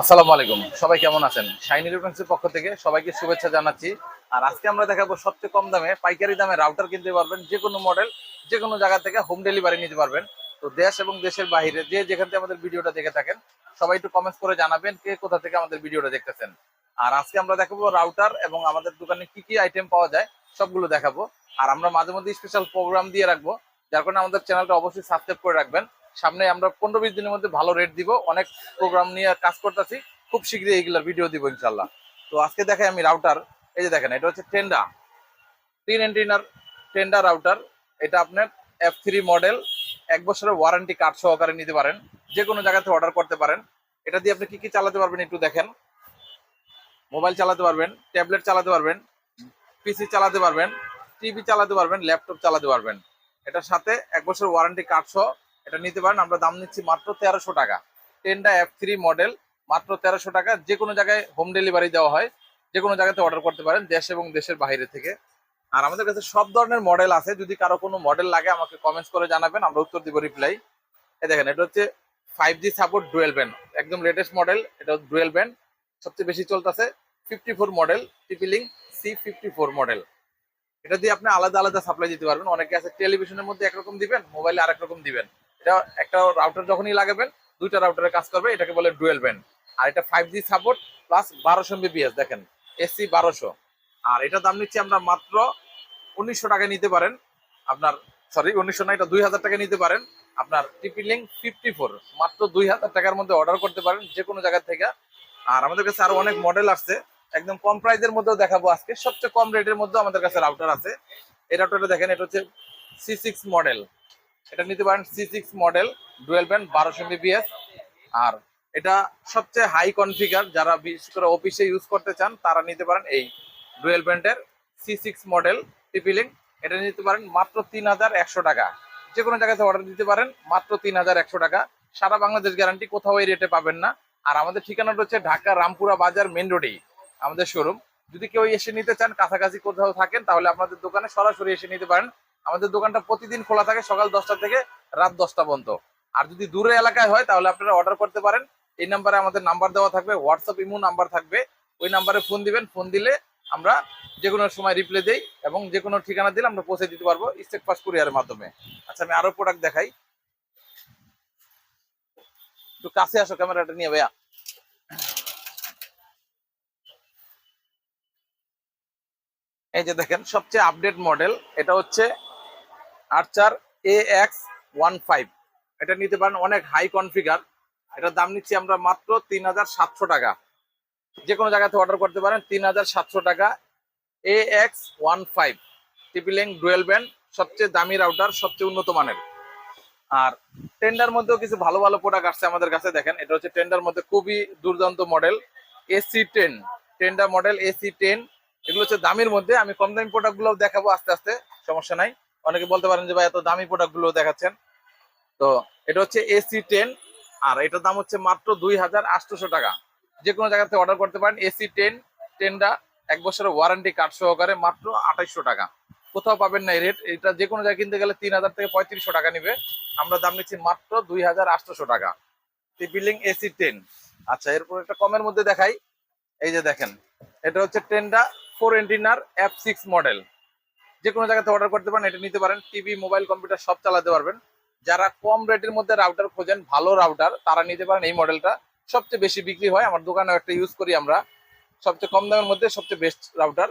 আসসালামু আলাইকুম। সবাই কেমন আছেন? শাইন ইলেকট্রনিক্সের পক্ষ থেকে সবাইকে শুভেচ্ছা জানাচ্ছি। আর আজকে আমরা দেখাবো সবচেয়ে কম দামে পাইকারি দামে রাউটার কিনতে পারবেন যে কোনো মডেল যে কোনো জায়গা থেকে হোম ডেলিভারি নিতে পারবেন। তো দেশ এবং দেশের বাইরে যে যেখান থেকে আমাদের ভিডিওটা দেখে থাকেন, সবাই একটু কমেন্টস করে জানাবেন কে কোথা থেকে আমাদের ভিডিওটা দেখতেছেন। আর আজকে আমরা দেখাবো রাউটার এবং আমাদের দোকানে কি কি আইটেম পাওয়া যায়, সবগুলো দেখাবো। আর আমরা মাঝে মধ্যে স্পেশাল প্রোগ্রাম দিয়ে রাখব। যার কারণে আমাদের চ্যানেলটা অবশ্যই সাবস্ক্রাইব করে রাখবেন। সামনে আমরা পনেরো বিশ দিনের মধ্যে ভালো রেট দিব। অনেক প্রোগ্রাম নিয়ে কাজ করতেছি। খুব শীঘ্রই এইগুলোর ভিডিও দিব ইনশাল্লাহ তো আজকে দেখাই আমি রাউটার এই যে দেখেন, এটা হচ্ছে টেন্ডা তিন এন্টিনার টেন্ডা রাউটার এটা আপনার এফ থ্রি মডেল এক বছরের ওয়ারেন্টি কার্ড সহকারে নিতে পারেন। যে কোনো জায়গাতে অর্ডার করতে পারেন। এটা দিয়ে আপনি কি কি চালাতে পারবেন একটু দেখেন। মোবাইল চালাতে পারবেন ট্যাবলেট চালাতে পারবেন পিসি চালাতে পারবেন টিভি চালাতে পারবেন ল্যাপটপ চালাতে পারবেন। এটার সাথে এক বছর ওয়ারেন্টি কার্ড সহ এটা নিতে পারেন। আমরা দাম নিচ্ছি মাত্র তেরোশো টাকা। টেনটা এফ থ্রি মডেল মাত্র তেরোশো টাকা। যে কোনো জায়গায় হোম ডেলিভারি দেওয়া হয়, যে কোনো জায়গাতে অর্ডার করতে পারেন, দেশ এবং দেশের বাইরে থেকে। আর আমাদের কাছে সব ধরনের মডেল আছে। যদি কারও কোনো মডেল লাগে, আমাকে কমেন্টস করে জানাবেন, আমরা উত্তর দিব রিপ্লাই এই দেখেন, এটা হচ্ছে five G support dual band একদম লেটেস্ট মডেল এটা ডুয়েল ব্যান্ড সবচেয়ে বেশি চলতেছে fifty four model TP Link C fifty four model এটা দিয়ে আপনি আলাদা আলাদা সাপ্লাই দিতে পারবেন। অনেকে আছে টেলিভিশনের মধ্যে একরকম দিবেন মোবাইলে আরেক রকম দিবেন। এটা একটা রাউটার যখনই লাগাবেন, দুইটা রাউটারে কাজ করবে, এটাকে বলে ডুয়েল ব্যান্ড আর এটা ফাইভ জি সাপোর্ট প্লাস বারোশো এমবিপিএস দেখেন এসি বারোশো। আর এটা দাম নিচ্ছি আমরা মাত্র উনিশশো টাকা নিতে পারেন। আপনার সরি উনিশশো না এটা দুই হাজার টাকা নিতে পারেন। আপনার টিপিলিং ফিফটি ফোর মাত্র দুই হাজার টাকার মধ্যে অর্ডার করতে পারেন যে কোনো জায়গা থেকে। আর আমাদের কাছে আরও অনেক মডেল আসছে, একদম কম প্রাইসের মধ্যেও দেখাবো আজকে। সবচেয়ে কম রেটের মধ্যে আমাদের কাছে রাউটার আছে। এই রাউটারটা দেখেন, এটা হচ্ছে সি সিক্স মডেল এটা নিতে পারেন C six model dual band বারোশো এমবিপিএস আর এটা সবচেয়ে হাই কনফিগার যারা বিশেষ করে অফিসে ইউজ করতে চান, তারা নিতে পারেন এই ডুয়েল ব্যান্ডের সি সিক্স মডেল টিপিলিং এটা নিতে পারেন মাত্র তিন হাজার একশো টাকা। যে কোনো জায়গাতে অর্ডার দিতে পারেন, মাত্র তিন হাজার একশো টাকা। সারা বাংলাদেশ গ্যারান্টি কোথাও এই রেটে পাবেন না। আর আমাদের ঠিকানাটা হচ্ছে ঢাকা রামপুরা বাজার মেন রোডেই আমাদের শোরুম যদি কেউ এসে নিতে চান, কাছাকাছি কোথাও থাকেন, তাহলে আপনাদের দোকানে সরাসরি এসে নিতে পারেন। আমাদের দোকানটা প্রতিদিন খোলা থাকে সকাল দশটা থেকে রাত দশটা পর্যন্ত। আর যদি দূরে এলাকায় হয়, তাহলে আপনারা অর্ডার করতে পারেন। এই নাম্বারে আমাদের নাম্বার দেওয়া থাকবে হোয়াটসঅ্যাপ ইমো নাম্বার থাকবে। ওই নাম্বারে ফোন দিবেন ফোন দিলে আমরা যে কোনো সময় রিপ্লে দেই এবং যে কোনো ঠিকানা দিলে আমরা পৌঁছে দিতে পারব স্টেট ফাস্ট কুরিয়ারের মাধ্যমে। আচ্ছা আমি আরও প্রোডাক্ট দেখাই। একটু কাছে আসো ক্যামেরাটা নিয়ে ভাইয়া। এই যে দেখেন, সবচেয়ে আপডেট মডেল এটা হচ্ছে Archer A X one five এটা নিতে পারেন অনেক হাই কনফিগার এটার দাম নিচ্ছি আমরা মাত্র তিন হাজার সাতশো টাকা। যে কোনো জায়গাতে অর্ডার করতে পারেন তিন হাজার সাতশো টাকা A X one five TP Link dual band সবচেয়ে দামি রাউটার সবচেয়ে উন্নত মানের। আর টেন্ডার মধ্যেও কিছু ভালো ভালো প্রোডাক্ট আসছে আমাদের কাছে, দেখেন, এটা হচ্ছে টেন্ডার মধ্যে খুবই দুর্দান্ত model AC ten Tenda model AC ten এগুলো হচ্ছে দামির মধ্যে। আমি কম দামি প্রোডাক্টগুলো দেখাবো আস্তে আস্তে, সমস্যা নাই। অনেকে বলতে পারেন যে ভাই, এত দামি প্রোডাক্টগুলো দেখাচ্ছেন। তো এটা হচ্ছে এসি টেন আর এটার দাম হচ্ছে মাত্র দুই হাজার আটশোশো টাকা। যে কোনো জায়গা থেকে অর্ডার করতে পারেন এসি টেন টেনটা এক বছরের ওয়ারেন্টি কার্ড সহকারে মাত্র আঠাইশশো টাকা। কোথাও পাবেন না এই রেট এটা যে কোনো জায়গায় কিনতে গেলে তিন হাজার থেকে পঁয়ত্রিশশো টাকা নিবে। আমরা দাম নিচ্ছি মাত্র দুই হাজার আটশোশো টাকা। বিলিং এসি টেন আচ্ছা এরপর একটা কমের মধ্যে দেখাই। এই যে দেখেন, এটা হচ্ছে টেনটা ফোর এন্টিনার এফ সিক্স মডেল যে কোনো জায়গাতে অর্ডার করতে পারেন, এটা নিতে পারেন। টিভি মোবাইল কম্পিউটার সব চালাতে পারবেন। যারা কম রেটের মধ্যে রাউটার খোঁজেন, ভালো রাউটার তারা নিতে পারেন এই মডেলটা সবচেয়ে বেশি বিক্রি হয়, আমার দোকানে একটা ইউজ করি আমরা। সবচেয়ে কম দামের মধ্যে সবচেয়ে বেস্ট রাউটার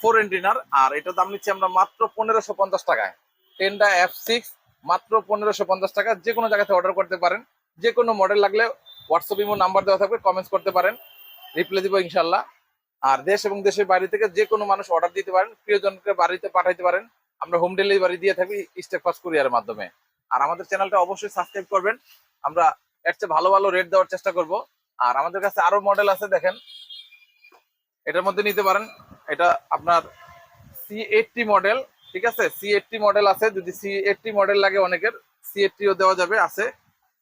ফোর এন্টিনার আর এটার দাম নিচ্ছি আমরা মাত্র পনেরোশো পঞ্চাশ টাকায়। টেনটা এফ সিক্স মাত্র পনেরোশো পঞ্চাশ টাকা। যে কোনো জায়গাতে অর্ডার করতে পারেন। যে কোনো মডেল লাগলে হোয়াটসঅ্যাপ ইমো নাম্বার দেওয়া থাকবে কমেন্টস করতে পারেন। রিপ্লাই দিব ইনশাল্লাহ আর দেশ এবং দেশের বাইরে থেকে যে কোনো মানুষ অর্ডার দিতে পারেন, প্রিয়জনকে বাড়িতে পাঠাইতে পারেন। আমরা হোম ডেলিভারি দিয়ে থাকি স্টেপ ফাস্ট কুরিয়ারের মাধ্যমে। আর আমাদের চ্যানেলটা অবশ্যই সাবস্ক্রাইব করবেন। আমরা এর চেয়ে ভালো ভালো রেট দেওয়ার চেষ্টা করব। আর আমাদের কাছে আরও মডেল আছে, দেখেন। এটার মধ্যে নিতে পারেন। এটা আপনার সি এইটটি মডেল ঠিক আছে? সি এইটটি মডেল আছে। যদি সি এইটটি মডেল লাগে অনেকের সি এইটটিও দেওয়া যাবে, আছে।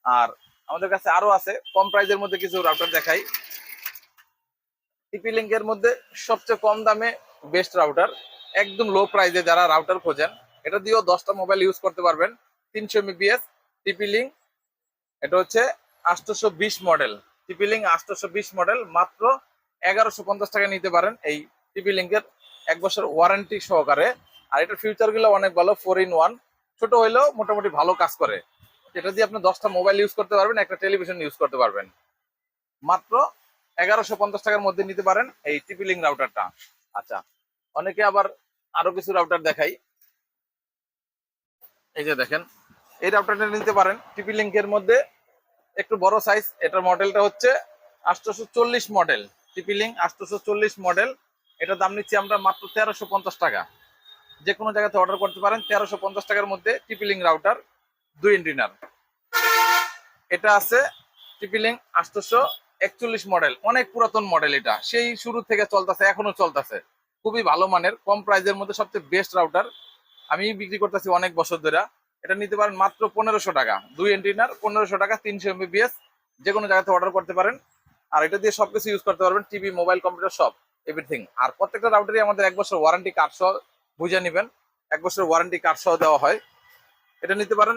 আর আমাদের কাছে আরও আছে। কম প্রাইজের মধ্যে কিছু রাউটার দেখাই। টিপি লিঙ্কের মধ্যে সবচেয়ে কম দামে বেস্ট রাউটার একদম লো প্রাইজে যারা রাউটার খোঁজেন, এটা দিয়েও দশটা মোবাইল ইউজ করতে পারবেন। তিনশো এমবিপিএস টিপি লিঙ্ক এটা হচ্ছে আটশোশো বিশ মডেল টিপি লিঙ্ক আটশোশো বিশ মডেল মাত্র এগারোশো পঞ্চাশ টাকা নিতে পারেন এই টিপি লিঙ্কের এক বছর ওয়ারেন্টি সহকারে। আর এটার ফিউচারগুলো অনেক ভালো ফোর ইন ওয়ান ছোট হইলেও মোটামুটি ভালো কাজ করে। এটা দিয়ে আপনি দশটা মোবাইল ইউজ করতে পারবেন, একটা টেলিভিশন ইউজ করতে পারবেন। মাত্র এগারোশো পঞ্চাশ টাকার মধ্যে নিতে পারেন এই টিপিলিং রাউটারটা আচ্ছা অনেকে আবার আরও কিছু রাউটার দেখাই। এই যে দেখেন, এই রাউটারটা নিতে পারেন টিপি লিঙ্কের মধ্যে। একটু বড় সাইজ এটার মডেলটা হচ্ছে আটশোশো চল্লিশ মডেল টিপি লিঙ্ক আটশোশো চল্লিশ মডেল এটার দাম নিচ্ছি আমরা মাত্র তেরোশো পঞ্চাশ টাকা। যে কোনো জায়গাতে অর্ডার করতে পারেন, তেরোশো পঞ্চাশ টাকার মধ্যে টিপি লিঙ্ক রাউটার দুই ইন্টিনার এটা আছে টিপি লিঙ্ক আটশোশো একচল্লিশ মডেল অনেক পুরাতন মডেল এটা। সেই শুরু থেকে চলতেছে, এখনও চলতেছে। খুবই ভালো মানের, কম প্রাইজের মধ্যে সবচেয়ে বেস্ট রাউটার আমি বিক্রি করতেছি অনেক বছর ধরে। এটা নিতে পারেন মাত্র পনেরোশো টাকা। দুই এন্টিনার পনেরোশো টাকা, তিনশো এমবিবিএস যে কোনো জায়গাতে অর্ডার করতে পারেন। আর এটা দিয়ে সবকিছু ইউজ করতে পারবেন টিভি মোবাইল কম্পিউটার সব এভরিথিং আর প্রত্যেকটা রাউটারই আমাদের এক বছর ওয়ারেন্টি কার্ড সহ বুঝে নেবেন। এক বছর ওয়ারেন্টি কার্ড সহ দেওয়া হয়। এটা নিতে পারেন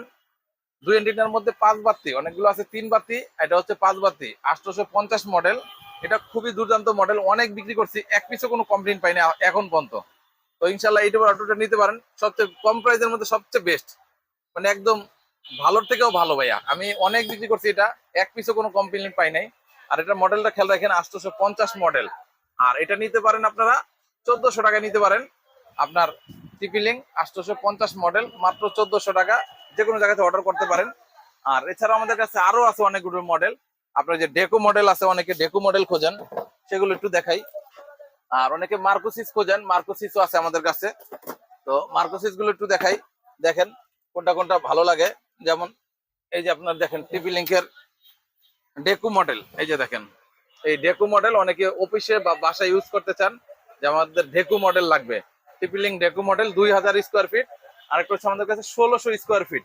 দুই এন্টিনার মধ্যে পাঁচ বাতি, অনেকগুলো আছে তিন বাতি, এটা হচ্ছে পাঁচ বাতি। আটশোশো পঞ্চাশ মডেল এটা খুবই দুর্দান্ত মডেল অনেক বিক্রি করছি, এক পিসও কোনো কমপ্লেন পাইনি এখন পর্যন্ত। তো ইনশাল্লাহ এইটা অটোটা নিতে পারেন, সবচেয়ে কম প্রাইসের মধ্যে সবচেয়ে বেস্ট মানে একদম ভালোর থেকেও ভালো ভাইয়া। আমি অনেক বিক্রি করছি এটা, এক পিসও কোনো কমপ্লেন পাই নাই। আর এটা মডেলটা খেয়াল রাখেন আটশোশো পঞ্চাশ মডেল আর এটা নিতে পারেন আপনারা, চোদ্দশো টাকা নিতে পারেন। আপনার টিপিলিং আটশোশো পঞ্চাশ মডেল মাত্র চোদ্দশো টাকা। যে কোনো জায়গাতে অর্ডার করতে পারেন। আর এছাড়া আমাদের কাছে আরও আছে অনেকগুলো মডেল আপনার যে ডেকো মডেল আছে, অনেকে ডেকো মডেল খোঁজেন, সেগুলো একটু দেখাই। আর অনেকে মার্কোসিস খোঁজেন মার্কোসিসও আছে আমাদের কাছে। তো মার্কোসিসগুলো একটু দেখাই। দেখেন কোনটা কোনটা ভালো লাগে। যেমন এই যে আপনার দেখেন টিপি লিঙ্কের ডেকু মডেল এই যে দেখেন, এই ডেকু মডেল অনেকে অফিসে বা বাসায় ইউজ করতে চান, যে আমাদের ডেকু মডেল লাগবে। টিপি লিঙ্ক ডেকু মডেল দুই হাজার স্কোয়ার ফিট আর একটা হচ্ছে আমাদের কাছে ষোলোশো স্কোয়ার ফিট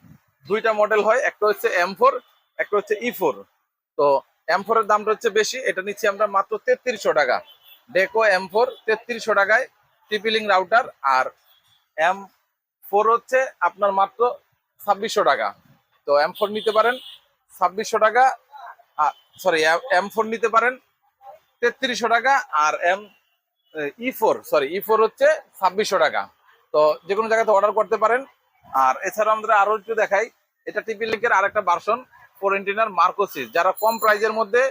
দুইটা মডেল হয়, একটা হচ্ছে এম ফোর একটা হচ্ছে ই ফোর তো এম ফোর এর দামটা হচ্ছে বেশি, এটা নিচ্ছি আমরা মাত্র তেত্রিশশো টাকা। ডেকো এম ফোর তেত্রিশশো টাকায় টিপিলিং রাউটার আর এম ফোর হচ্ছে আপনার মাত্র ছাব্বিশশো টাকা। তো এম ফোর নিতে পারেন, ছাব্বিশশো টাকা সরি এম ফোর নিতে পারেন, তেত্রিশশো টাকা আর M E four sorry E four হচ্ছে ছাব্বিশশো টাকা। তো যে কোনো জায়গাতে অর্ডার করতে পারেন। আর এছাড়া আমরা আরও একটু দেখাই, এটা টিপি লিঙ্কের আরেকটা ভার্সন ফোর এন্টিনার মার্কোসিস যারা কম প্রাইজের মধ্যে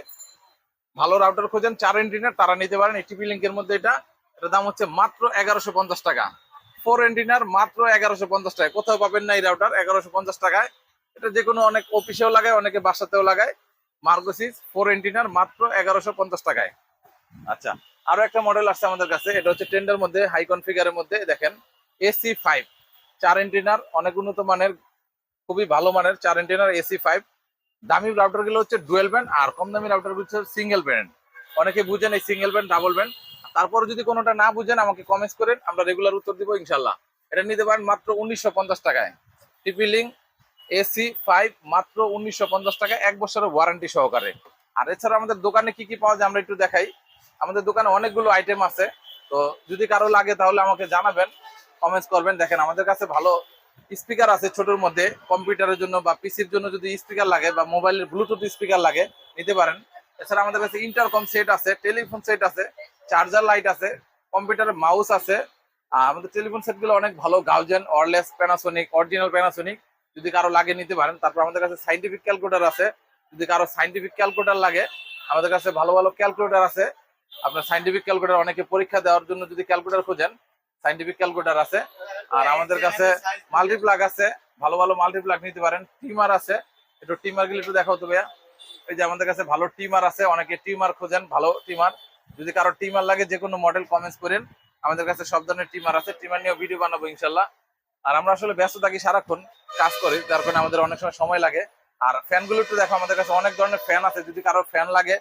ভালো রাউটার খোঁজেন, চার এন্টিনার তারা নিতে পারেন। এই টিপি লিঙ্কের মধ্যে এটা, এটার দাম হচ্ছে মাত্র এগারোশো পঞ্চাশ টাকা। ফোর এন্টিনার মাত্র এগারোশো পঞ্চাশ টাকা কোথাও পাবেন না এই রাউটার এগারোশো পঞ্চাশ টাকায়। এটা যে কোনো অনেক অফিসেও লাগায়, অনেকে বাসাতেও লাগায়। মার্গোসিস ফোর এন্টিনার মাত্র এগারোশো পঞ্চাশ টাকায়। আচ্ছা আরও একটা মডেল আসছে আমাদের কাছে, এটা হচ্ছে টেন্ডার মধ্যে হাই কনফিগারের মধ্যে, দেখেন। এসি ফাইভ চার এন্টিনার অনেক উন্নত মানের, খুবই ভালো মানের চার এন্টিনার এসি ফাইভ দামি রাউটারগুলো হচ্ছে ডুয়েল ব্যান্ড আর কম দামি রাউটারগুলো হচ্ছে সিঙ্গেল ব্যান্ড অনেকে বুঝেন এই সিঙ্গেল ব্যান্ড ডাবল ব্যান্ড তারপর যদি কোনোটা না বুঝেন, আমাকে কমেন্টস করেন, আমরা রেগুলার উত্তর দিব ইনশাল্লাহ এটা নিতে পারেন মাত্র উনিশশো পঞ্চাশ টাকায়। টিপি এসি ফাইভ মাত্র উনিশশো পঞ্চাশ টাকায় এক বছরের ওয়ারেন্টি সহকারে। আর এছাড়া আমাদের দোকানে কি কি পাওয়া যায় আমরা একটু দেখাই। আমাদের দোকানে অনেকগুলো আইটেম আছে। তো যদি কারও লাগে তাহলে আমাকে জানাবেন। কমেন্টস করবেন। দেখেন, আমাদের কাছে ভালো স্পিকার আছে ছোটর মধ্যে কম্পিউটারের জন্য বা পিসির জন্য যদি স্পিকার লাগে বা মোবাইলের ব্লুটুথ স্পিকার লাগে, নিতে পারেন। এছাড়া আমাদের কাছে ইন্টারকম সেট আছে টেলিফোন সেট আছে চার্জার লাইট আছে কম্পিউটারের মাউস আছে। আর আমাদের টেলিফোন সেটগুলো অনেক ভালো গাউজেন অরলেস প্যানাসোনিক অরিজিনাল প্যানাসোনিক যদি কারও লাগে নিতে পারেন, তারপর আমাদের কাছে সাইন্টিফিক ক্যালকুলেটার আছে। যদি কারও সাইন্টিফিক ক্যালকুলেটার লাগে, আমাদের কাছে ভালো ভালো ক্যালকুলেটার আছে। আপনার সাইন্টিফিক ক্যালকুলেটার অনেকে পরীক্ষা দেওয়ার জন্য যদি ক্যালকুলেটার খোঁজেন সাইন্টিফিক ক্যালকুলেটার আছে। আর আমাদের কাছে মাল্টিপ্লাগ আছে। ভালো ভালো মাল্টিপ্লাগ নিতে পারেন। টিমার আছে। একটু টিমারগুলো একটু দেখাও তো ভাইয়া। এই যে আমাদের কাছে ভালো টিমার আছে। অনেকে টিমার খোঁজেন, ভালো টিমার যদি কারও টিমার লাগে, যে কোনো মডেল কমেন্টস করেন। আমাদের কাছে সব ধরনের টিমার আছে। টিমার নিয়ে ভিডিও বানাবো ইনশাল্লাহ। আর আমরা আসলে ব্যস্ত থাকি সারাক্ষণ কাজ করি, যার কারণে আমাদের অনেক সময় সময় লাগে। আর ফ্যানগুলো একটু দেখো, আমাদের কাছে অনেক ধরনের ফ্যান আছে। যদি কারও ফ্যান লাগে,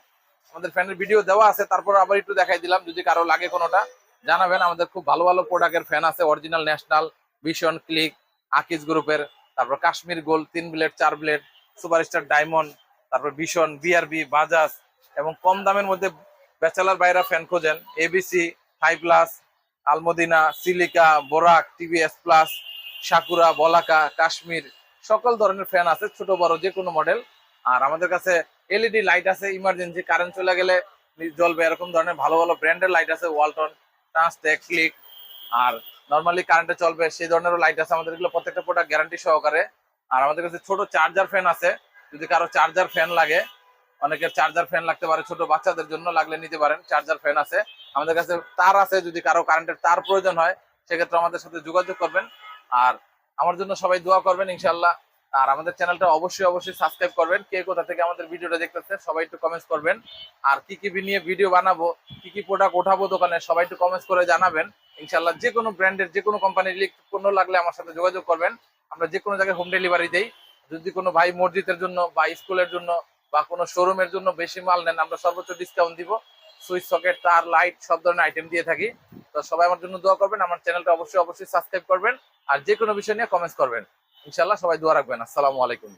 আমাদের ফ্যানের ভিডিও দেওয়া আছে। তারপর আবার একটু দেখাই দিলাম। যদি কারও লাগে কোনোটা জানাবেন, আমাদের খুব ভালো ভালো প্রোডাক্টের ফ্যান আছে original National Vision Click Akij গ্রুপের, তারপর কাশ্মীর গোল্ড তিন ব্লেড চার ব্লেড সুপারস্টার ডায়মন্ড তারপর ভিশন বিআরবি বাজাজ এবং কম দামের মধ্যে ব্যাচেলার বাইরা ফ্যান খোঁজেন এবিসি হাই প্লাস আলমদিনা সিলিকা বোরাক TVS plus Sakura Balaka Kashmir সকল ধরনের ফ্যান আছে, ছোট, বড় যে কোনো মডেল আর আমাদের কাছে এলইডি লাইট আছে ইমার্জেন্সি কারেন্ট চলে গেলে জ্বলবে, এরকম ধরনের ভালো ভালো ব্র্যান্ডের লাইট আছে ওয়ালটন ট্রান্সটেক ক্লিক আর নর্মালি কারেন্টে চলবে, সেই ধরনেরও লাইট আছে। আমাদের এগুলো প্রত্যেকটা প্রোডাক্ট গ্যারান্টি সহকারে। আর আমাদের কাছে ছোট চার্জার ফ্যান আছে। যদি কারও চার্জার ফ্যান লাগে, অনেকের চার্জার ফ্যান লাগতে পারে ছোট বাচ্চাদের জন্য, লাগলে নিতে পারেন চার্জার ফ্যান আছে। আমাদের কাছে তার আছে, যদি কারও কারেন্টের তার প্রয়োজন হয়, সেক্ষেত্রে আমাদের সাথে যোগাযোগ করবেন। আর আমার জন্য সবাই দোয়া করবেন ইনশাল্লাহ আর আমাদের চ্যানেলটা অবশ্যই অবশ্যই সাবস্ক্রাইব করবেন। কে কোথা থেকে আমাদের ভিডিওটা দেখতেছে সবাই একটু কমেন্টস করবেন। আর কি কি নিয়ে ভিডিও বানাবো, কি কি প্রোডাক্ট ওঠাবো দোকানে, সবাই একটু কমেন্টস করে জানাবেন। ইনশাল্লাহ যে কোনো ব্র্যান্ডের যে কোনো কোম্পানির ইলেকট্রিক পণ্য লাগলে আমার সাথে যোগাযোগ করবেন। আমরা যে কোনো জায়গায় হোম ডেলিভারি দেই। যদি কোনো ভাই মসজিদের জন্য বা স্কুলের জন্য বা কোনো শোরুমের জন্য বেশি মাল নেন, আমরা সর্বোচ্চ ডিসকাউন্ট দিব। সুইচ সকেট, তার লাইট সব ধরনের আইটেম দিয়ে থাকি। তো সবাই আমার জন্য দোয়া করবেন। আমার চ্যানেলটা অবশ্যই অবশ্যই সাবস্ক্রাইব করবেন। আর যে কোনো বিষয় নিয়ে কমেন্টস করবেন। ইনশাল্লাহ সবাই দোয়া রাখবেন। আসসালামু আলাইকুম।